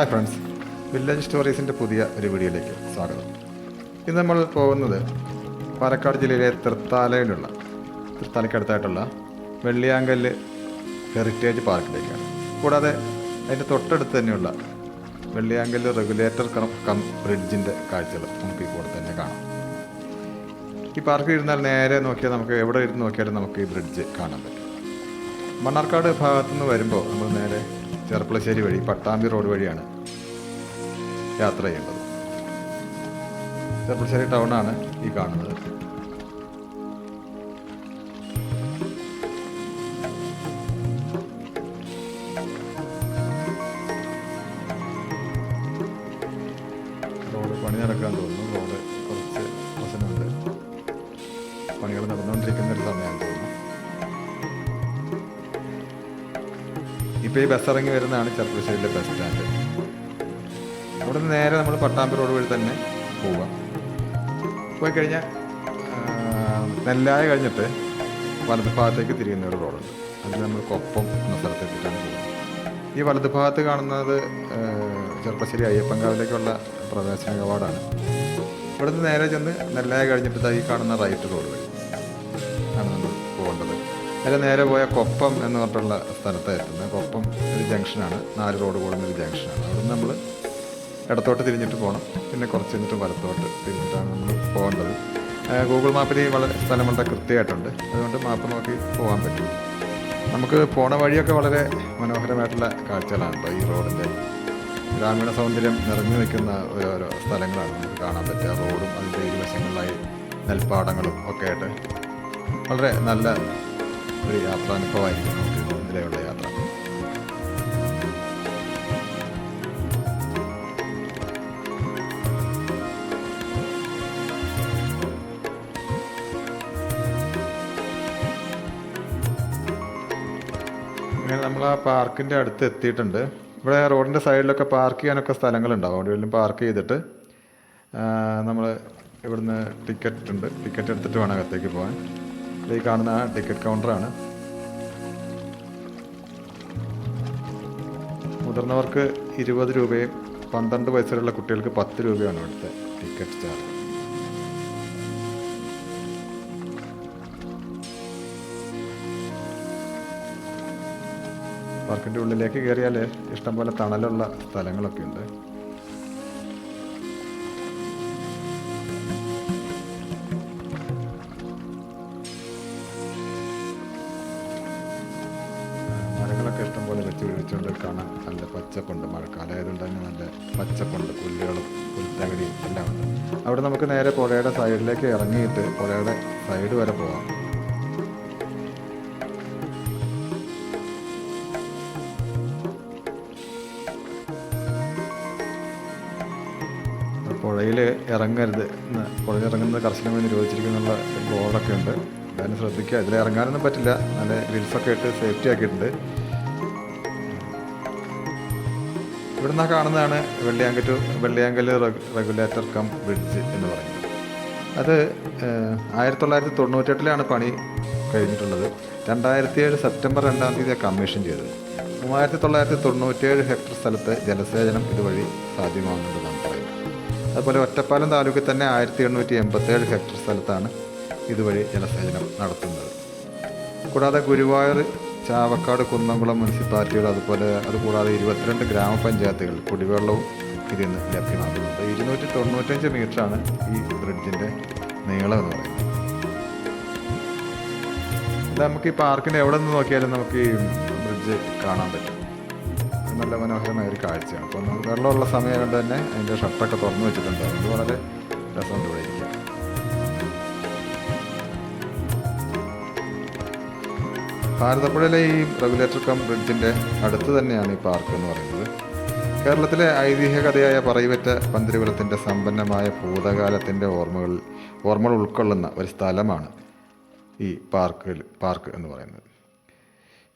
Hi friends village സ്റ്റോറീസിന്റെ പുതിയ ഒരു വീഡിയോയിലേക്ക് സ്വാഗതം. ഇന്ന് നമ്മൾ പോകുന്നത് പാലക്കാട് ജില്ലയിലെ തൃത്താലയിലുള്ള തൃത്താലയ്ക്കടുത്തായിട്ടുള്ള വെള്ളിയാങ്കല്ല് ഹെറിറ്റേജ് പാർക്കിലേക്കാണ്. കൂടാതെ അതിന്റെ തൊട്ടടുത്ത് തന്നെയുള്ള വെള്ളിയാങ്കല്ല് റെഗുലേറ്റർ കം ബ്രിഡ്ജിന്റെ കാഴ്ചകൾ നമുക്ക് ഈ കൂടെ തന്നെ കാണാം. ഈ പാർക്കിൽ ഇരുന്നാൽ നേരെ നോക്കിയാൽ നമുക്ക് എവിടെ ഇരുന്ന് നോക്കിയാലും നമുക്ക് ഈ ബ്രിഡ്ജ് കാണാൻ പറ്റും. മണ്ണാർക്കാട് ഭാഗത്തുനിന്ന് വരുമ്പോൾ നമ്മൾ നേരെ ചെർപ്പളശ്ശേരി വഴി പട്ടാമ്പി റോഡ് വഴിയാണ് യാത്ര ചെയ്യേണ്ടത്. ചെർപ്പളശ്ശേരി ടൗണാണ് ഈ കാണുന്നത്. റോഡ് പണി നടക്കാൻ തോന്നുന്നു. റോഡ് കുറച്ച് പ്രശ്നമുണ്ട്. പണികൾ നടന്നുകൊണ്ടിരിക്കുന്ന ഒരു സമയമാണെന്ന് ഇപ്പോൾ ഈ ബസ് ഇറങ്ങി വരുന്നതാണ് ചെറുപ്പശ്ശേരിയിലെ ബസ് സ്റ്റാൻഡ് അവിടെ നിന്ന് നേരെ നമ്മൾ പട്ടാമ്പി റോഡ് വഴി തന്നെ പോവാം. പോയി കഴിഞ്ഞാൽ നെല്ലായ കഴിഞ്ഞിട്ട് വലത് ഭാഗത്തേക്ക് തിരിയുന്ന ഒരു റോഡുണ്ട് അതിൽ നമ്മൾ കൊപ്പം എന്ന സ്ഥലത്തെത്തിയിട്ടാണ് പോകുന്നത്. ഈ വലത് ഭാഗത്ത് കാണുന്നത് ചെറുപ്പശ്ശേരി അയ്യപ്പൻകാവിലേക്കുള്ള പ്രവേശന കവാടാണ്. ഇവിടുന്ന് നേരെ ചെന്ന് നെല്ലായ കഴിഞ്ഞിട്ട് ഈ കാണുന്ന റൈറ്റ് റോഡ് വഴി. അതിൽ നേരെ പോയ കൊപ്പം എന്ന് പറഞ്ഞിട്ടുള്ള സ്ഥലത്താണ് എത്തുന്നത് കൊപ്പം ഒരു ജംഗ്ഷനാണ്. നാല് റോഡ് കൂടുന്ന ഒരു ജംഗ്ഷനാണ്. അവിടെ നിന്ന് നമ്മൾ ഇടത്തോട്ട് തിരിഞ്ഞിട്ട് പോകണം പിന്നെ കുറച്ച് കഴിഞ്ഞിട്ട് വലത്തോട്ട് തിരിഞ്ഞിട്ടാണ് നമ്മൾ പോകേണ്ടത്. ഗൂഗിൾ മാപ്പിൽ വളരെ സ്ഥലം വളരെ കൃത്യമായിട്ടുണ്ട്. അതുകൊണ്ട് മാപ്പ് നോക്കി പോകാൻ പറ്റും. നമുക്ക് പോണ വഴിയൊക്കെ വളരെ മനോഹരമായിട്ടുള്ള കാഴ്ചകളാണ് ഈ റോഡിന്റെ. ഗ്രാമീണ സൗന്ദര്യം നിറഞ്ഞു നിൽക്കുന്ന ഓരോരോ സ്ഥലങ്ങളാണ് നമുക്ക് കാണാൻ പറ്റുക. റോഡും അതിന്റെ ഇരുവശങ്ങളിലായി നെൽപ്പാടങ്ങളും ഒക്കെ ആയിട്ട് വളരെ നല്ല ഒരു യാത്രാനുഭവമായിരിക്കും നമുക്ക് ഇതിലെയുള്ള യാത്ര. നമ്മൾ ആ പാർക്കിന്റെ അടുത്ത് എത്തിയിട്ടുണ്ട്. ഇവിടെ റോഡിന്റെ സൈഡിലൊക്കെ പാർക്ക് ചെയ്യാനൊക്കെ സ്ഥലങ്ങളുണ്ടാവും. അവിടെ വല്ലതും പാർക്ക് ചെയ്തിട്ട് നമ്മൾ ഇവിടുന്ന് ടിക്കറ്റ് ഉണ്ട്. ടിക്കറ്റ് എടുത്തിട്ട് വേണം അകത്തേക്ക് പോകാൻ. ഈ കാണുന്ന ടിക്കറ്റ് കൗണ്ടറാണ്. മുതിർന്നവർക്ക് ഇരുപത് രൂപയും പന്ത്രണ്ട് വയസ്സുള്ള കുട്ടികൾക്ക് പത്ത് രൂപയാണ് ഇവിടുത്തെ ടിക്കറ്റ് ചാർജ്. പാർക്കിന്റെ ഉള്ളിലേക്ക് കയറിയാൽ ഇഷ്ടംപോലെ തണലുള്ള സ്ഥലങ്ങളൊക്കെ ഉണ്ട്. നേരെ പുഴയുടെ സൈഡിലേക്ക് ഇറങ്ങിയിട്ട് പുഴയുടെ സൈഡ് വരെ പോവാം. പുഴയിൽ ഇറങ്ങരുത് പുഴയിൽ ഇറങ്ങുന്നത് കർശനമായി നിരോധിച്ചിരിക്കുന്നുള്ള ബോർഡൊക്കെ ഉണ്ട്. അതിന് ശ്രദ്ധിക്കുക. ഇതിൽ ഇറങ്ങാനൊന്നും പറ്റില്ല. നല്ല ഗ്രിൽസൊക്കെ ഇട്ട് സേഫ്റ്റി ആക്കിയിട്ടുണ്ട്. ഇവിടുന്ന് കാണുന്നതാണ് വെള്ളിയാങ്കറ്റ് വെള്ളിയാങ്കൽ റെഗുലേറ്റർ കം ബ്രിഡ്ജ് എന്ന് പറയുന്നത്. അത് ആയിരത്തി തൊള്ളായിരത്തി തൊണ്ണൂറ്റെട്ടിലാണ് പണി കഴിഞ്ഞിട്ടുള്ളത്. രണ്ടായിരത്തി ഏഴ് സെപ്റ്റംബർ രണ്ടാം തീയതി കമ്മീഷൻ ചെയ്തത്. മൂവായിരത്തി തൊള്ളായിരത്തി തൊണ്ണൂറ്റേഴ് ഹെക്ടർ സ്ഥലത്ത് ജലസേചനം ഇതുവഴി സാധ്യമാകുന്നുണ്ടെന്നാണ് പറയുന്നത്. അതുപോലെ ഒറ്റപ്പാലം താലൂക്കിൽ തന്നെ ആയിരത്തി എണ്ണൂറ്റി എൺപത്തേഴ് ഹെക്ടർ സ്ഥലത്താണ് ഇതുവഴി ജലസേചനം നടത്തുന്നത്. കൂടാതെ ഗുരുവായൂർ ചാവക്കാട് കുന്നംകുളം മുനിസിപ്പാലിറ്റികൾ അതുപോലെ അതുകൂടാതെ ഇരുപത്തിരണ്ട് ഗ്രാമപഞ്ചായത്തുകൾ കുടിവെള്ളവും ഇതിൽ നിന്ന് ലഭ്യമാക്കുന്നുണ്ട്. ഇരുന്നൂറ്റി തൊണ്ണൂറ്റഞ്ച് മീറ്ററാണ് ഈ ബ്രിഡ്ജിന്റെ നീളം എന്ന് പറയുന്നത്. നമുക്ക് ഈ പാർക്കിന്റെ എവിടെ നിന്ന് നോക്കിയാലും നമുക്ക് ഈ ബ്രിഡ്ജ് കാണാൻ പറ്റും. നല്ല മനോഹരമായ ഒരു കാഴ്ചയാണ്. അപ്പോൾ വെള്ളമുള്ള സമയം കൊണ്ട് തന്നെ അതിന്റെ ഷട്ടറൊക്കെ തുറന്നു വെച്ചിട്ടുണ്ട്. അതുകൊണ്ട് വളരെ രസമുണ്ട് ഇവിടെ ഭാരതപ്പുഴയിലെ ഈ റെഗുലേറ്റർ കം ബ്രിഡ്ജിന്റെ അടുത്ത് തന്നെയാണ് ഈ പാർക്ക് എന്ന് പറയുന്നത്. കേരളത്തിലെ ഐതിഹ്യ കഥയായ പറയുവറ്റ പന്തിരുകുലത്തിന്റെ സമ്പന്നമായ ഭൂതകാലത്തിന്റെ ഓർമ്മകൾ ഓർമ്മകൾ ഉൾക്കൊള്ളുന്ന ഒരു സ്ഥലമാണ് ഈ പാർക്ക് പാർക്ക് എന്ന് പറയുന്നത്.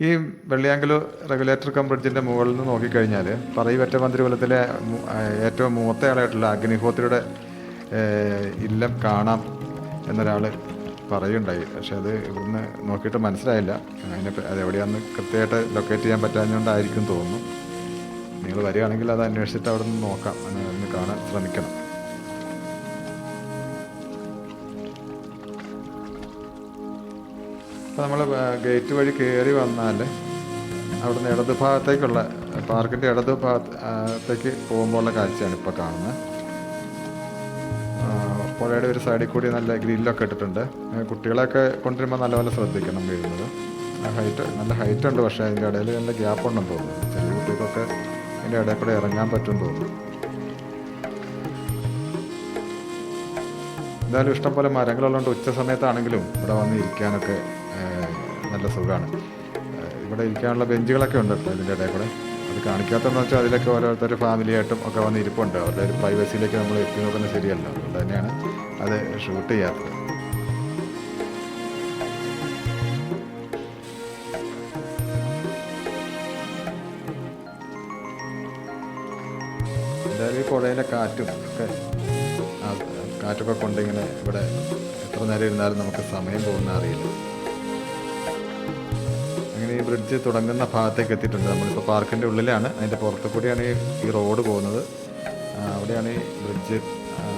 ഈ വെള്ളിയാങ്കലൂർ റെഗുലേറ്റർ കം ബ്രിഡ്ജിന്റെ മുകളിൽ നിന്ന് നോക്കിക്കഴിഞ്ഞാൽ പറയുവറ്റ പന്തിരുകുലത്തിലെ ഏറ്റവും മൂത്തയാളായിട്ടുള്ള അഗ്നിഹോത്രിയുടെ ഇല്ലം കാണാം എന്നൊരാൾ പറയുണ്ടായി. പക്ഷെ അത് ഇവിടുന്ന് നോക്കിയിട്ട് മനസ്സിലായില്ല. അതിനെ പ- അത് എവിടെയാണെന്ന് കൃത്യമായിട്ട് ലൊക്കേറ്റ് ചെയ്യാൻ പറ്റാഞ്ഞുകൊണ്ടായിരിക്കും തോന്നുന്നു. നിങ്ങൾ വരികയാണെങ്കിൽ അത് അന്വേഷിച്ചിട്ട് അവിടെ നിന്ന് നോക്കാം അതിന് കാണാൻ ശ്രമിക്കണം. അപ്പോൾ നമ്മൾ ഗേറ്റ് വഴി കയറി വന്നാൽ അവിടുന്ന് ഇടതുഭാഗത്തേക്കുള്ള പാർക്കിന്റെ ഇടതുഭാഗത്തേക്ക് പോകുമ്പോഴുള്ള കാഴ്ചയാണ് ഇപ്പോൾ കാണുന്നത്. പുഴയുടെ ഒരു സൈഡിൽ കൂടി നല്ല ഗ്രില്ലൊക്കെ ഇട്ടിട്ടുണ്ട്. കുട്ടികളെയൊക്കെ കൊണ്ടുവരുമ്പോൾ നല്ലപോലെ ശ്രദ്ധിക്കണം വീഴുന്നത് ഹൈറ്റ് നല്ല ഹൈറ്റ് ഉണ്ട് പക്ഷേ അതിന്റെ ഇടയിൽ നല്ല ഗ്യാപ്പ് ഉണ്ടെന്ന് തോന്നുന്നു. ചെറിയ കുട്ടികൾക്കൊക്കെ അതിന്റെ ഇടയിൽ കൂടെ ഇറങ്ങാൻ പറ്റും തോന്നുന്നു. എന്തായാലും ഇഷ്ടംപോലെ മരങ്ങളുള്ളതുകൊണ്ട് ഉച്ച സമയത്താണെങ്കിലും ഇവിടെ വന്ന് ഇരിക്കാനൊക്കെ നല്ല സുഖമാണ്. ഇവിടെ ഇരിക്കാനുള്ള ബെഞ്ചുകളൊക്കെ ഉണ്ട് ഇതിന്റെ ഇടയിൽ കൂടെ. അത് കാണിക്കാത്തതെന്ന് വെച്ചാൽ അതിലൊക്കെ ഓരോരുത്തർ ഫാമിലിയായിട്ടും ഒക്കെ വന്ന് ഇരിപ്പുണ്ട്. അവരുടെ ഒരു പ്രൈവസിയിലേക്ക് നമ്മൾ എത്തി നോക്കുന്നത് ശരിയല്ല. അതുകൊണ്ട് തന്നെയാണ് അത് ഷൂട്ട് ചെയ്യാത്തത് എന്തായാലും ഈ പുഴയിലെ കാറ്റും ഒക്കെ കാറ്റൊക്കെ കൊണ്ടിങ്ങനെ ഇവിടെ എത്ര നേരം ഇരുന്നാലും നമുക്ക് സമയം പോകുന്ന അറിയില്ല. അങ്ങനെ ഈ ബ്രിഡ്ജ് തുടങ്ങുന്ന ഭാഗത്തേക്ക് എത്തിയിട്ടുണ്ട്. നമ്മളിപ്പോൾ പാർക്കിന്റെ ഉള്ളിലാണ്. അതിന്റെ പുറത്തു കൂടിയാണ് ഈ റോഡ് പോകുന്നത്. അവിടെയാണ് ഈ ബ്രിഡ്ജ്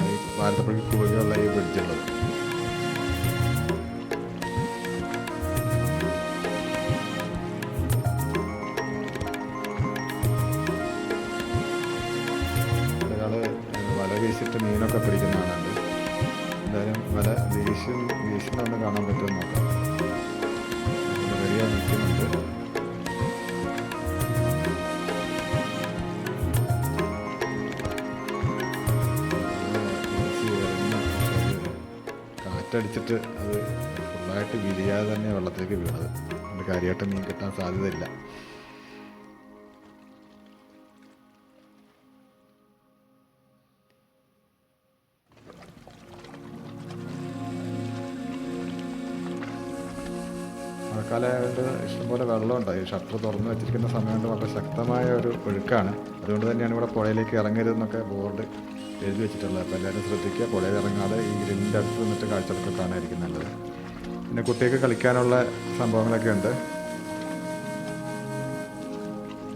ഈ ഭാരതപ്പുഴയ്ക്ക് കുറുകെയുള്ള ഈ ബ്രിഡ്ജ് കാറ്റടിച്ചിട്ട് അത് ഫുള്ളായിട്ട് വിരിയാതെ തന്നെ വെള്ളത്തിലേക്ക് വീണത്. അതുകൊണ്ട് കാര്യമായിട്ട് മീൻ കിട്ടാൻ സാധ്യതയില്ല. മഴക്കാലമായതുകൊണ്ട് ഇഷ്ടംപോലെ വെള്ളമുണ്ട്. ഈ ഷട്ടർ തുറന്നു വെച്ചിരിക്കുന്ന സമയം കൊണ്ട് വളരെ ശക്തമായ ഒരു ഒഴുക്കാണ്. അതുകൊണ്ട് തന്നെയാണ് ഇവിടെ പുഴയിലേക്ക് ഇറങ്ങരുതെന്നൊക്കെ ബോർഡ് എഴുതി വെച്ചിട്ടുള്ളത് അപ്പോൾ എല്ലാവരും ശ്രദ്ധിക്കുക. പുഴയിൽ ഇറങ്ങാതെ ഈ ഗ്രില്ലിന്റെ അടുത്ത് നിന്നിട്ട് കാഴ്ചകളൊക്കെ കാണാനായിരിക്കും നല്ലത്. പിന്നെ കുട്ടികൾക്ക് കളിക്കാനുള്ള സംഭവങ്ങളൊക്കെ ഉണ്ട്.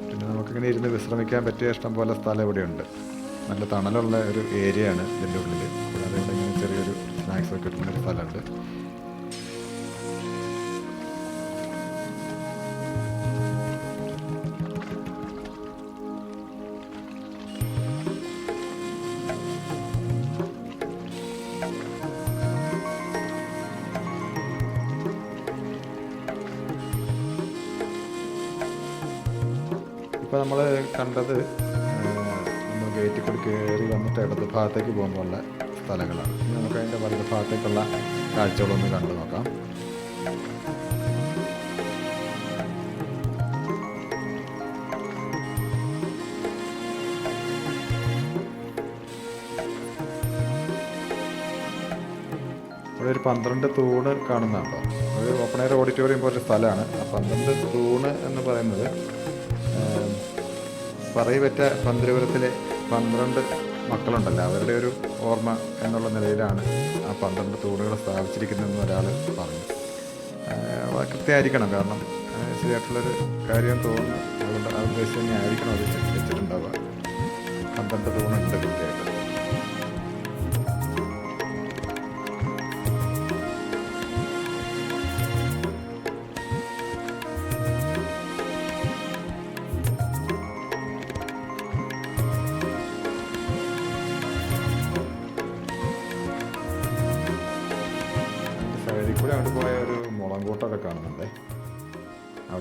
പിന്നെ നമുക്കിങ്ങനെ ഇരുന്ന് വിശ്രമിക്കാൻ പറ്റിയ ഇഷ്ടം പോലെ സ്ഥലം ഇവിടെയുണ്ട്. നല്ല തണലുള്ള ഒരു ഏരിയയാണ് ഇതിന്റെ ഉള്ളിൽ കൂടാതെ ഇവിടെ ഇങ്ങനെ ചെറിയൊരു സ്നാക്സ് ഒക്കെ കിട്ടുന്ന ഒരു സ്ഥലമുണ്ട്. നമ്മൾ കണ്ടത് നമ്മൾ ഗേറ്റ് കൂടി കയറി വന്നിട്ട് ഇടത് ഭാഗത്തേക്ക് പോകുമ്പോഴുള്ള സ്ഥലങ്ങളാണ്. നമുക്ക് അതിന്റെ വലത് ഭാഗത്തേക്കുള്ള കാഴ്ചകളൊന്ന് കണ്ടു നോക്കാം. ഇവിടെ ഒരു പന്ത്രണ്ട് തൂണ് കാണുന്നുണ്ടോ ഒരു ഓപ്പൺ എയർ ഓഡിറ്റോറിയം പോലെ സ്ഥലമാണ്. ആ പന്ത്രണ്ട് തൂണ് എന്ന് പറയുന്നത് പറയപറ്റ പന്തിരപുരത്തിലെ പന്ത്രണ്ട് മക്കളുണ്ടല്ലോ അവരുടെ ഒരു ഓർമ്മ എന്നുള്ള നിലയിലാണ് ആ പന്ത്രണ്ട് തൂണുകൾ സ്ഥാപിച്ചിരിക്കുന്നതെന്ന് ഒരാൾ പറഞ്ഞു. കൃത്യമായിരിക്കണം കാരണം ശരിയായിട്ടുള്ളൊരു കാര്യം തോന്നുന്നു. അതുകൊണ്ട് ആ ഉദ്ദേശം തന്നെ ആയിരിക്കണം അത് വെച്ചിട്ടുണ്ടാവുക. പന്ത്രണ്ട് തൂണുണ്ട് കൃത്യമായിട്ട്.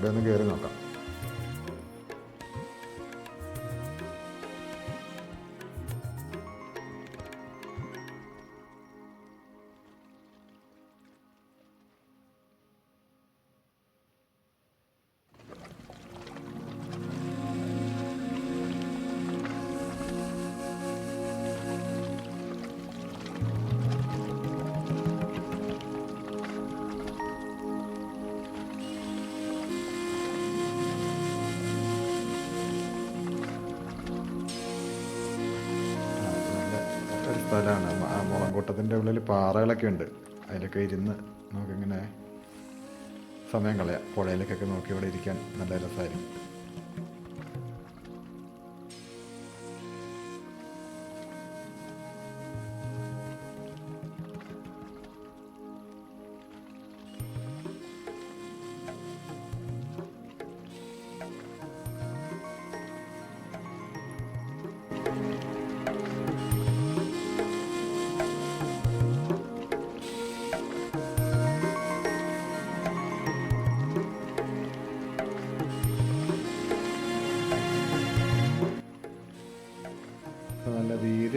അവിടെ ഒന്ന് കയറി നോക്കാം. സ്ഥലമാണ് മുളങ്കൂട്ടത്തിന്റെ ഉള്ളിൽ പാറകളൊക്കെ ഉണ്ട്. അതിലൊക്കെ ഇരുന്ന് നമുക്കിങ്ങനെ സമയം കളയാം. പുഴയിലേക്കൊക്കെ നോക്കി ഇവിടെ ഇരിക്കാൻ നല്ല രസമായിരിക്കും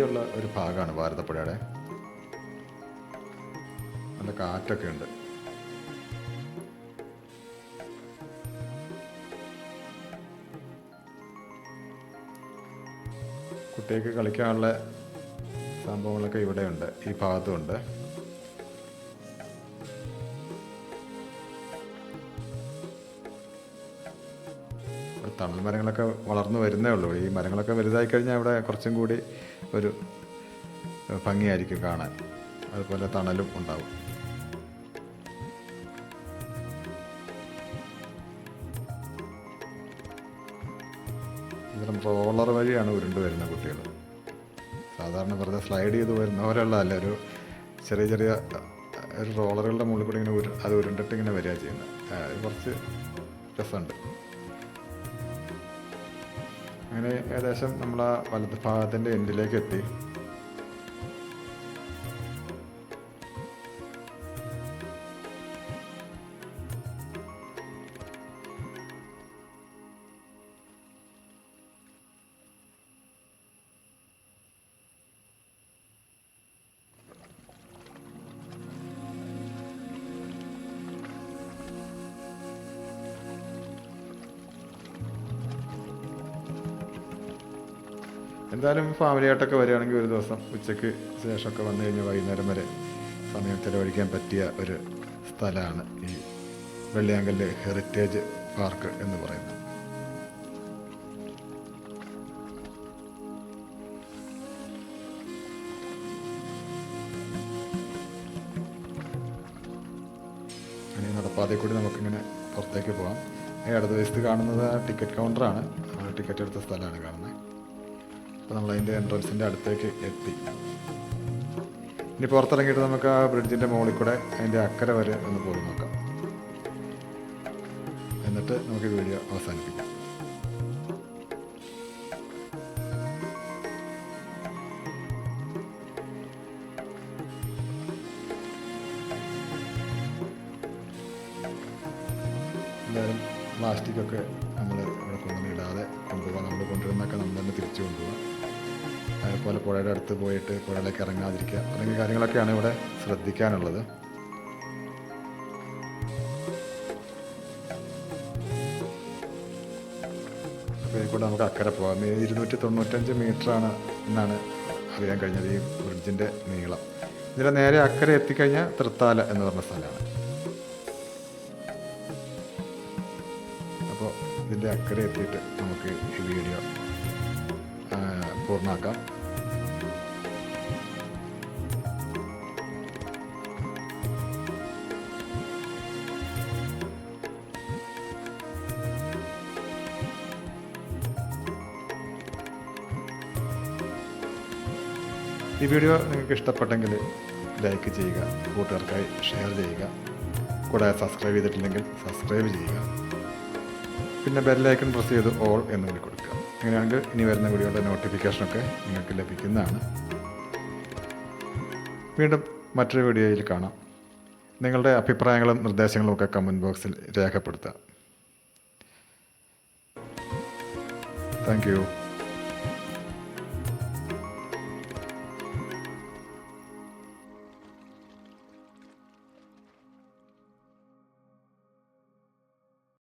വീതിയുള്ള ഒരു ഭാഗമാണ് ഭാരതപ്പുഴയുടെ. നല്ല കാറ്റൊക്കെ ഉണ്ട്. കുട്ടികൾക്ക് കളിക്കാനുള്ള സംഭവങ്ങളൊക്കെ ഇവിടെയുണ്ട്. ഈ ഭാഗത്തുമുണ്ട് തണൽ മരങ്ങളൊക്കെ വളർന്നു വരുന്നേ ഉള്ളൂ. ഈ മരങ്ങളൊക്കെ വലുതായി കഴിഞ്ഞാൽ ഇവിടെ കുറച്ചും കൂടി ഒരു ഭംഗിയായിരിക്കും കാണാൻ. അതുപോലെ തണലും ഉണ്ടാവും. ഇത്തരം റോളർ വഴിയാണ് ഉരുണ്ട് വരുന്ന കുട്ടികൾ. സാധാരണ വെറുതെ സ്ലൈഡ് ചെയ്ത് വരുന്ന പോലെയുള്ളതല്ല ഒരു ചെറിയ ചെറിയ റോളറുകളുടെ മുകളിൽ കൂടി ഇങ്ങനെ ഉരു അത് ഉരുണ്ടിട്ട് ഇങ്ങനെ വരിക ചെയ്യുന്നത്. കുറച്ച് രസമുണ്ട്. അങ്ങനെ ഏകദേശം നമ്മൾ ആ വലത് ഭാഗത്തിന്റെ എൻഡിലേക്ക് എത്തി. എന്തായാലും ഫാമിലിയായിട്ടൊക്കെ വരികയാണെങ്കിൽ ഒരു ദിവസം ഉച്ചയ്ക്ക് ശേഷമൊക്കെ വന്നു കഴിഞ്ഞാൽ വൈകുന്നേരം വരെ സമയം ചിലവഴിക്കാൻ പറ്റിയ ഒരു സ്ഥലമാണ് ഈ വെള്ളിയാങ്കല്ല് ഹെറിറ്റേജ് പാർക്ക് എന്ന് പറയുന്നത്. നടപ്പാതയിൽ കൂടി നമുക്കിങ്ങനെ പുറത്തേക്ക് പോകാം ഈ ഇടത് വശത്ത് കാണുന്നത് ടിക്കറ്റ് കൗണ്ടറാണ് ടിക്കറ്റ് എടുത്ത സ്ഥലമാണ് കാണുന്നത്. അപ്പോൾ നമ്മൾ അതിന്റെ എൻട്രൻസിന്റെ അടുത്തേക്ക് എത്തി. ഇനി പുറത്തിറങ്ങിയിട്ട് നമുക്ക് ആ ബ്രിഡ്ജിന്റെ മുകളിൽ കൂടെ അതിന്റെ അക്കരെ വരെ ഒന്ന് പോയി നോക്കാം. എന്നിട്ട് നമുക്ക് വീഡിയോ അവസാനിപ്പിക്കാം. അടുത്ത് പോയിട്ട് പുഴയിലേക്ക് ഇറങ്ങാതിരിക്കുക അല്ലെങ്കിൽ കാര്യങ്ങളൊക്കെയാണ് ഇവിടെ ശ്രദ്ധിക്കാനുള്ളത്. അപ്പോൾ ഇതിൽ കൂടെ നമുക്ക് അക്കരെ പോകാം. ഇരുന്നൂറ്റി തൊണ്ണൂറ്റഞ്ച് മീറ്ററാണ് എന്നാണ് അറിയാൻ കഴിഞ്ഞത് ഈ ബ്രിഡ്ജിന്റെ നീളം. ഇതിന്റെ നേരെ അക്കരെ എത്തിക്കഴിഞ്ഞാൽ തൃത്താല എന്ന് പറഞ്ഞ സ്ഥലമാണ്. അപ്പോൾ ഇതിന്റെ അക്കരെ എത്തിയിട്ട് നമുക്ക് ഈ വീഡിയോ പൂർണമാക്കാം. ഈ വീഡിയോ നിങ്ങൾക്ക് ഇഷ്ടപ്പെട്ടെങ്കിൽ ലൈക്ക് ചെയ്യുക കൂട്ടുകാർക്കായി ഷെയർ ചെയ്യുക കൂടാതെ സബ്സ്ക്രൈബ് ചെയ്തിട്ടില്ലെങ്കിൽ സബ്സ്ക്രൈബ് ചെയ്യുക. പിന്നെ ബെല്ലൈക്കൺ പ്രസ് ചെയ്ത് ഓൾ എന്ന് കൂടി കൊടുക്കുക. അങ്ങനെയാണെങ്കിൽ ഇനി വരുന്ന വീഡിയോയുടെ നോട്ടിഫിക്കേഷനൊക്കെ നിങ്ങൾക്ക് ലഭിക്കുന്നതാണ്. വീണ്ടും മറ്റൊരു വീഡിയോയിൽ കാണാം. നിങ്ങളുടെ അഭിപ്രായങ്ങളും നിർദ്ദേശങ്ങളും ഒക്കെ കമന്റ് ബോക്സിൽ രേഖപ്പെടുത്താം താങ്ക് യു